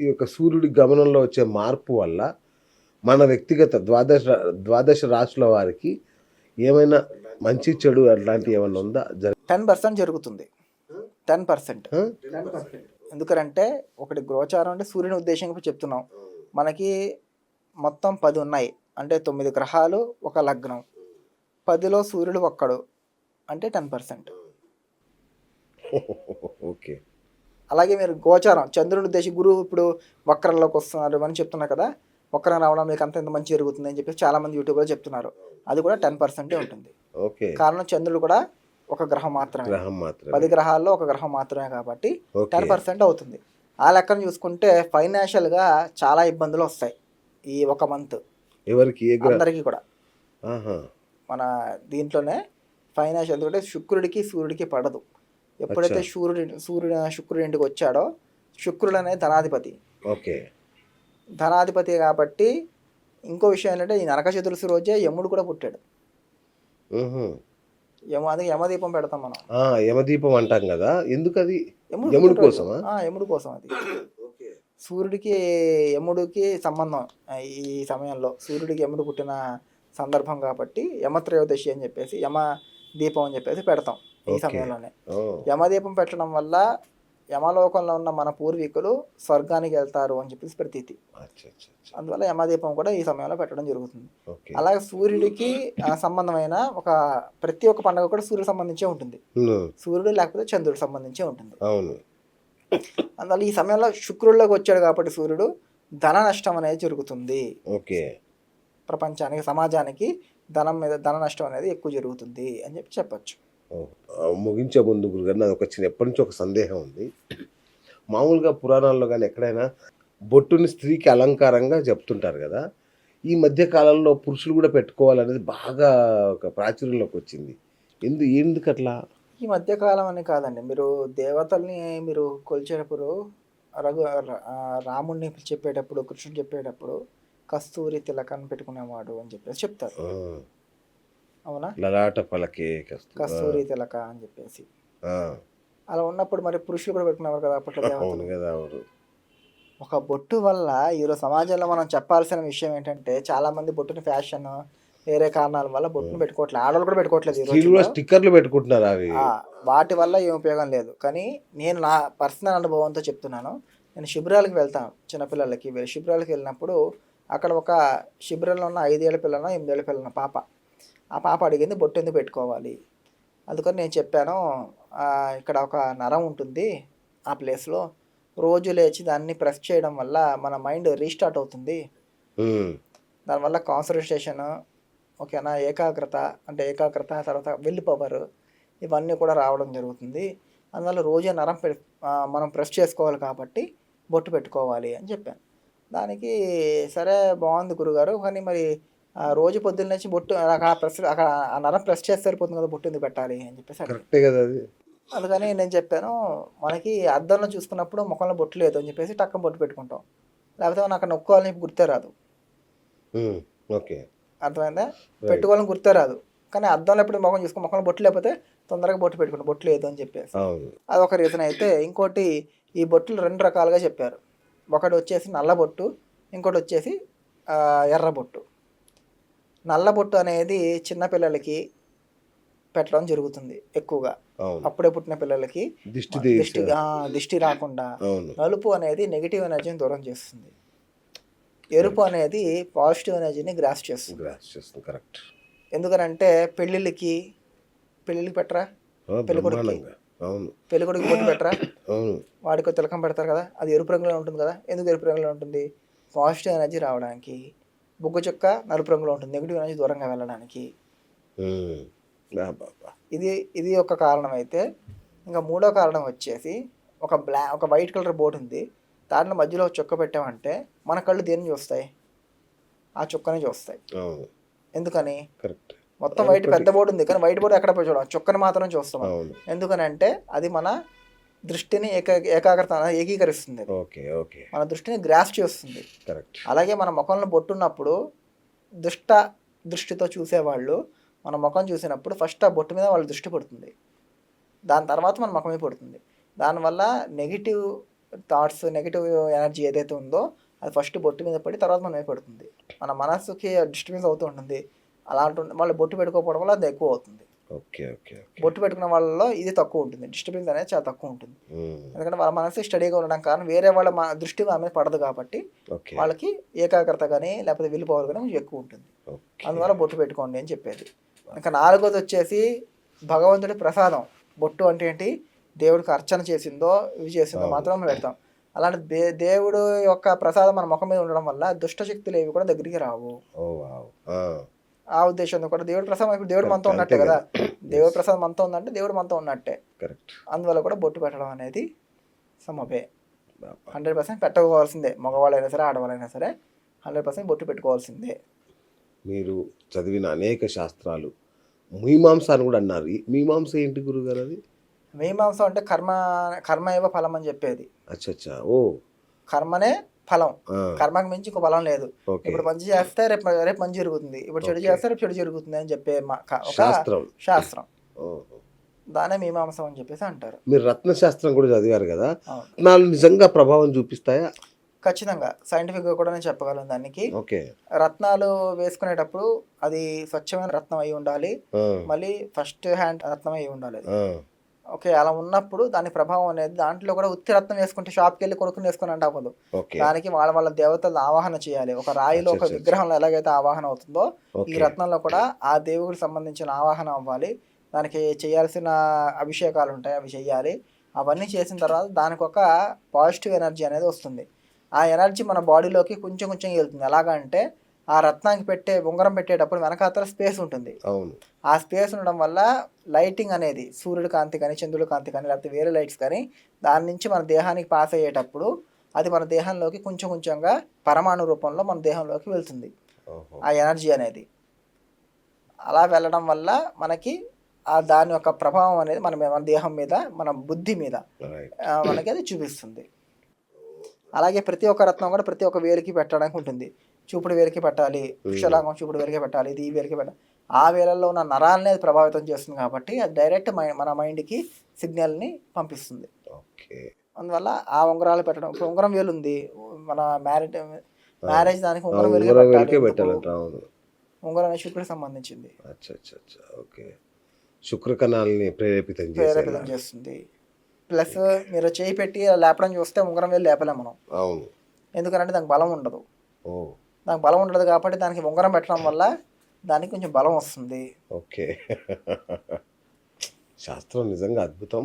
ఈ యొక్క సూర్యుడి గమనంలో వచ్చే మార్పు వల్ల మన వ్యక్తిగత ద్వాదశ ద్వాదశ రాశుల వారికి ఏమైనా మంచి చెడు అట్లాంటివి ఏమైనా ఉందా? టెన్ పర్సెంట్ జరుగుతుంది. Ten percent? ఎందుకంటే ఒకటి గోచారం అంటే సూర్యుని ఉద్దేశంగా చెప్తున్నాం. మనకి మొత్తం పది ఉన్నాయి. అంటే తొమ్మిది గ్రహాలు ఒక లగ్నం. పదిలో సూర్యుడు ఒక్కడు. అంటే టెన్ పర్సెంట్. ఓకే. అలాగే మీరు గోచారం చంద్రుని ఉద్దేశి గురువు ఇప్పుడు వక్రంలోకి వస్తున్నారు అని చెప్తున్నారు కదా వక్రం రావడం మీకు అంత ఎంత మంచి జరుగుతుంది అని చెప్పి చాలా మంది యూట్యూబ్లో చెప్తున్నారు. అది కూడా టెన్ పర్సెంటే ఉంటుంది. ఓకే. కారణం చంద్రుడు కూడా ఒక గ్రహం మాత్రమే. గ్రహం మాత్రమే. పది గ్రహాల్లో ఒక గ్రహం మాత్రమే కాబట్టి టెన్ పర్సెంట్ అవుతుంది. ఆ లెక్కన చూసుకుంటే ఫైనాన్షియల్గా చాలా ఇబ్బందులు వస్తాయి ఈ ఒక మంత్. ఎవరికి? అందరికీ కూడా. మన దీంట్లోనే ఫైనాన్షియల్ ఎందుకంటే శుక్రుడికి సూర్యుడికి పడదు. ఎప్పుడైతే. సూర్యుడు సూర్యుడు శుక్రుడి ఇంటికి వచ్చాడో శుక్రుడు అనేది ధనాధిపతి. ఓకే. ధనాధిపతి కాబట్టి ఇంకో విషయం ఏంటంటే ఈ నరక చతుర్దశి రోజే యముడు కూడా పుట్టాడు. యమ అది యమదీపం పెడతాం మనం. యమదీపం అంటాం కదా. ఎందుకు అది యముడు? ఆ, యముడి కోసం అది సూర్యుడికి యముడికి సంబంధం ఈ సమయంలో. సూర్యుడికి యముడు పుట్టిన సందర్భం కాబట్టి యమత్రయోదశి అని చెప్పేసి యమ దీపం అని చెప్పేసి పెడతాం. ఈ. సమయంలోనే. యమదీపం పెట్టడం వల్ల యమలోకంలో ఉన్న మన పూర్వీకులు స్వర్గానికి వెళ్తారు అని చెప్పేసి ప్రతీతి. అందువల్ల యమదీపం కూడా ఈ సమయంలో పెట్టడం జరుగుతుంది. అలాగే సూర్యుడికి ఆ, సంబంధమైన ఒక ప్రతి ఒక్క పండుగ కూడా సూర్యుడు సంబంధించే ఉంటుంది. సూర్యుడు లేకపోతే చంద్రుడు సంబంధించే ఉంటుంది. అందువల్ల ఈ సమయంలో శుక్రుడిలోకి వచ్చాడు కాబట్టి సూర్యుడు ధన నష్టం అనేది జరుగుతుంది. ఓకే. ప్రపంచానికి సమాజానికి ధనం మీద ధన నష్టం అనేది ఎక్కువ జరుగుతుంది అని చెప్పి చెప్పొచ్చు. ముగించే ముందు గురుగారు నాది ఒక చిన్న ఎప్పటి నుంచి ఒక సందేహం ఉంది. మామూలుగా పురాణాల్లో కానీ ఎక్కడైనా బొట్టుని స్త్రీకి అలంకారంగా చెప్తుంటారు కదా. ఈ మధ్య కాలంలో పురుషులు కూడా పెట్టుకోవాలనేది బాగా ఒక ప్రాచుర్యంలోకి వచ్చింది. ఎందు ఎందుకు అట్లా ఈ మధ్యకాలం అని కాదండి. మీరు దేవతల్ని మీరు కొలిచేటప్పుడు రఘు రాముణ్ణి చెప్పేటప్పుడు కృష్ణుడు చెప్పేటప్పుడు కస్తూరి తిలకని పెట్టుకునేవాడు అని చెప్పేసి చెప్తారు. అవునా? లలాట పలకే కస్తూ- కస్తూరి తిలక అని చెప్పేసి. అలా ఉన్నప్పుడు మరి పురుషులు కూడా పెట్టుకునేవారు కదా అప్పట్లో అవును కదా అవును. ఒక బొట్టు వల్ల ఈరోజు సమాజంలో మనం చెప్పాల్సిన విషయం ఏంటంటే చాలా మంది బొట్టుని ఫ్యాషన్ వేరే కారణాల వల్ల బొట్టును పెట్టుకోవట్లేదు. ఆడవాళ్ళు కూడా పెట్టుకోవట్లేదు. స్టిక్కర్లు పెట్టుకుంటున్నారు అవి. వాటి వల్ల ఏం ఉపయోగం లేదు. కానీ నేను నా పర్సనల్ అనుభవంతో చెప్తున్నాను. నేను శిబిరాలకు వెళ్తాను చిన్నపిల్లలకి. శిబిరాలకు వెళ్ళినప్పుడు అక్కడ ఒక శిబిరంలో ఉన్న ఐదేళ్ళ పిల్లన ఎనిమిదేళ్ళ పిల్లన పాప. ఆ పాప అడిగింది బొట్టు ఎందుకు పెట్టుకోవాలి? అందుకని నేను చెప్పాను "ఆ, ఇక్కడ ఒక నరం ఉంటుంది ఆ ప్లేస్లో. రోజు లేచి దాన్ని ప్రెస్ చేయడం వల్ల మన మైండ్ రీస్టార్ట్ అవుతుంది. దానివల్ల కాన్సన్ట్రేషన్ ఓకేనా ఏకాగ్రత అంటే ఏకాగ్రత తర్వాత విల్ పవర్ ఇవన్నీ కూడా రావడం జరుగుతుంది. అందువల్ల రోజే నరం మనం ప్రెస్ చేసుకోవాలి కాబట్టి బొట్టు పెట్టుకోవాలి అని చెప్పాను. దానికి సరే బాగుంది గురుగారు కానీ మరి రోజు పొద్దున్న నుంచి బొట్టు అక్కడ ప్రెస్ అక్కడ ఆ నరం ప్రెస్ చేస్తే సరిపోతుంది కదా బొట్టు ఎందుకు పెట్టాలి అని చెప్పేసి. కరెక్టే కదా అది. అందుకని నేను చెప్పాను మనకి అద్దంలో చూసుకున్నప్పుడు ముఖంలో బొట్టు లేదు అని చెప్పేసి టక్కన బొట్టు పెట్టుకుంటాం. లేకపోతే మనం అక్కడ నొక్కోవాలని గుర్తే రాదు. ఓకే. అర్థమైందా? పెట్టుకోవాలని గుర్తే రాదు. కానీ అద్దంలో ఎప్పుడు ముఖం చూసుకో ముఖంలో బొట్టు లేకపోతే తొందరగా బొట్టు పెట్టుకుంటాం. బొట్టు లేదు అని చెప్పేసి. అవును. అదొక రీజన్ అయితే. ఇంకోటి ఈ బొట్టులు రెండు రకాలుగా చెప్పారు. ఒకటి వచ్చేసి నల్ల బొట్టు ఇంకోటి వచ్చేసి ఎర్ర బొట్టు. నల్ల బొట్టు అనేది చిన్నపిల్లలకి పెట్టడం జరుగుతుంది ఎక్కువగా. అప్పుడే పుట్టిన పిల్లలకి దిష్టి దిష్టి దిష్టి రాకుండా నలుపు అనేది నెగిటివ్ ఎనర్జీని దూరం చేస్తుంది. ఎరుపు అనేది పాజిటివ్ ఎనర్జీని గ్రాస్ చేస్తుంది. గ్రాస్ చేస్తుంది కరెక్ట్. ఎందుకనంటే పెళ్ళిళ్ళకి పెళ్ళిళ్ళకి పెట్టరా? అవును. పెళ్ళికొడుకు బొట్టు పెట్టరా? అవును. వాడికి తిలకం పెడతారు కదా అది ఎరుపు రంగులో ఉంటుంది కదా ఎందుకు ఎరుపు రంగులో ఉంటుంది? పాజిటివ్ ఎనర్జీ రావడానికి బుగ్గ చుక్క నలుపు రంగులో ఉంటుంది. నెగిటివ్ ఎనర్జీ దూరంగా వెళ్ళడానికి. ఇది ఇది ఒక కారణం అయితే ఇంకా మూడో కారణం వచ్చేసి ఒక బ్లా ఒక వైట్ కలర్ బోర్డు ఉంది. దాంట్లో మధ్యలో ఒక చుక్క పెట్టామంటే మన కళ్ళు దేన్ని చూస్తాయి? ఆ చుక్కని చూస్తాయి. ఎందుకని? మొత్తం వైట్ పెద్ద బోర్డు ఉంది. కానీ వైట్ బోర్డు ఎక్కడ పోయి చూడం చుక్కని మాత్రం చూస్తాం ఎందుకని అంటే అది మన దృష్టిని ఏకా ఏకాగ్రత ఏకీకరిస్తుంది. Okay okay. మన దృష్టిని గ్రాస్ చేస్తుంది. కరెక్ట్. అలాగే మన ముఖంలో బొట్టున్నప్పుడు దుష్ట దృష్టితో చూసేవాళ్ళు మన ముఖం చూసినప్పుడు ఫస్ట్ ఆ బొట్టు మీద వాళ్ళ దృష్టి పడుతుంది. దాని తర్వాత మన ముఖమే పడుతుంది. దానివల్ల నెగిటివ్ థాట్స్ నెగిటివ్ ఎనర్జీ ఏదైతే ఉందో అది ఫస్ట్ బొట్టు మీద పడి తర్వాత మన మీద పడుతుంది. మన మనస్సుకి డిస్టర్బెన్స్ అవుతూ ఉంటుంది. అలాంటి వాళ్ళు బొట్టు పెట్టుకోకపోవడం వల్ల అది ఎక్కువ అవుతుంది. ఓకే ఓకే బొట్టు పెట్టుకున్న వాళ్ళలో ఇది తక్కువ ఉంటుంది. డిస్టర్బెన్స్ అనేది చాలా తక్కువ ఉంటుంది. ఎందుకంటే వాళ్ళ మనసు స్టడీగా ఉండడం కారణం వేరే వాళ్ళ దృష్టి మీద పడదు కాబట్టి వాళ్ళకి ఏకాగ్రత కానీ లేకపోతే విల్ పవర్ కానీ ఎక్కువ ఉంటుంది. అందువల్ల బొట్టు పెట్టుకోండి అని చెప్పేది. ఇంకా నాలుగోది వచ్చేసి భగవంతుడి ప్రసాదం. బొట్టు అంటే ఏంటి? దేవుడికి అర్చన చేసిందో ఇవి చేసిందో. మాత్రం మనం పెడతాం. అలాంటి దే దేవుడు యొక్క ప్రసాదం మన ముఖం మీద ఉండడం వల్ల దుష్ట శక్తులు ఏవి కూడా దగ్గరికి రావు. ఆ, ఉద్దేశంతో కూడా దేవుడి ప్రసాదం ఇప్పుడు దేవుడు మనతో ఉన్నట్టే కదా. దేవుడి ప్రసాదం మనతో ఉందంటే దేవుడు మనతో ఉన్నట్టే. కరెక్ట్ అందువల్ల కూడా బొట్టు పెట్టడం అనేది సమపే. హండ్రెడ్ పర్సెంట్ పెట్టుకోవాల్సిందే మగవాళ్ళైనా సరే ఆడవాళ్ళైనా సరే హండ్రెడ్ పర్సెంట్ బొట్టు పెట్టుకోవాల్సిందే. మీరు చదివిన అనేక శాస్త్రాలు మీమాంస అని కూడా అన్నారు. మీమాంస ఏంటి గురుగారు అది? మీమాంసం అంటే కర్మ కర్మ ఏవో ఫలం అని చెప్పేది. అచ్చా అచ్చా ఓ. కర్మనే ఫలం. కర్మకి మించి ఇంకో ఫలం లేదు. ఇప్పుడు మంచి చేస్తే రేపు రేపు మంచి జరుగుతుంది. ఇప్పుడు చెడు. చేస్తే రేపు చెడు జరుగుతుంది అని చెప్పే ఒక శాస్త్రం. దానే మీమాంసం అని చెప్పేసి అంటారు. మీరు రత్న శాస్త్రం కూడా చదివారు కదా. నాలుగు నిజంగా ప్రభావం చూపిస్తాయా? ఖచ్చితంగా. సైంటిఫిక్గా కూడా నేను చెప్పగలను దానికి. ఓకే. రత్నాలు వేసుకునేటప్పుడు అది స్వచ్ఛమైన రత్నం అయి ఉండాలి. మళ్ళీ ఫస్ట్ హ్యాండ్ రత్నం అయి ఉండాలి ఓకే అలా ఉన్నప్పుడు దాని ప్రభావం అనేది దాంట్లో కూడా ఉత్తి రత్నం వేసుకుంటే షాప్కి వెళ్ళి కొనుక్కుని వేసుకుని అంటే అవ్వదు దానికి వాళ్ళ వాళ్ళ దేవతలు ఆవాహన చేయాలి. ఒక రాయిలో ఒక. విగ్రహంలో ఎలాగైతే ఆవాహన అవుతుందో ఈ రత్నంలో కూడా ఆ దేవుడికి సంబంధించిన ఆవాహన అవ్వాలి. దానికి చేయాల్సిన అభిషేకాలు ఉంటాయి అవి చేయాలి. అవన్నీ చేసిన తర్వాత దానికి ఒక పాజిటివ్ ఎనర్జీ అనేది వస్తుంది. ఆ ఎనర్జీ మన బాడీలోకి కొంచెం కొంచెం వెళ్తుంది. ఎలాగంటే ఆ రత్నానికి పెట్టే ఉంగరం పెట్టేటప్పుడు వెనకాతల స్పేస్ ఉంటుంది. అవును. ఆ స్పేస్ ఉండడం వల్ల లైటింగ్ అనేది సూర్యుడి కాంతి కానీ చంద్రుడి కాంతి కానీ లేకపోతే వేరే లైట్స్ కానీ దాని నుంచి మన దేహానికి పాస్ అయ్యేటప్పుడు అది మన దేహంలోకి కొంచెం కొంచెంగా పరమాణు రూపంలో మన దేహంలోకి వెళ్తుంది. ఆ ఎనర్జీ అనేది. అలా వెళ్ళడం వల్ల మనకి ఆ దాని యొక్క ప్రభావం అనేది మన మన దేహం మీద మన బుద్ధి మీద మనకి అది చూపిస్తుంది. అలాగే ప్రతి ఒక్క రత్నం కూడా ప్రతి ఒక్క వేలికి పెట్టడానికి ఉంటుంది. చూపుడు వేలికి పెట్టాలి పుష్పలాగం చూపుడు వేలికి పెట్టాలి ఇది ఈ వేలికి పెట్టాలి. ఆ వేలల్లో ఉన్న నరాలనే అది ప్రభావితం చేస్తుంది కాబట్టి అది డైరెక్ట్ మన మైండ్కి సిగ్నల్ని పంపిస్తుంది. ఓకే. అందువల్ల ఆ ఉంగరాలు పెట్టడం ఇప్పుడు ఉంగరం వేలు ఉంది. మన మ్యారేజ్ మ్యారేజ్ దానికి ఉంగరం వేలుగే పెట్టాలి. వెలికే అవును. ఉంగరం అనేది శుక్రుడికి సంబంధించింది. అచ్చా అచ్చా అచ్చా ఓకే శుక్రకణాలని ప్రేరేపితం చేస్తుంది. ప్లస్ మీరు చేయి పెట్టి లేపడం చూస్తే ఉంగరం వేలు లేపలేం మనం. అవును. ఎందుకంటే దానికి బలం ఉండదు. దానికి బలం ఉండదు కాబట్టి దానికి ఉంగరం పెట్టడం వల్ల దానికి కొంచెం బలం వస్తుంది. ఓకే. శాస్త్రం నిజంగా అద్భుతం.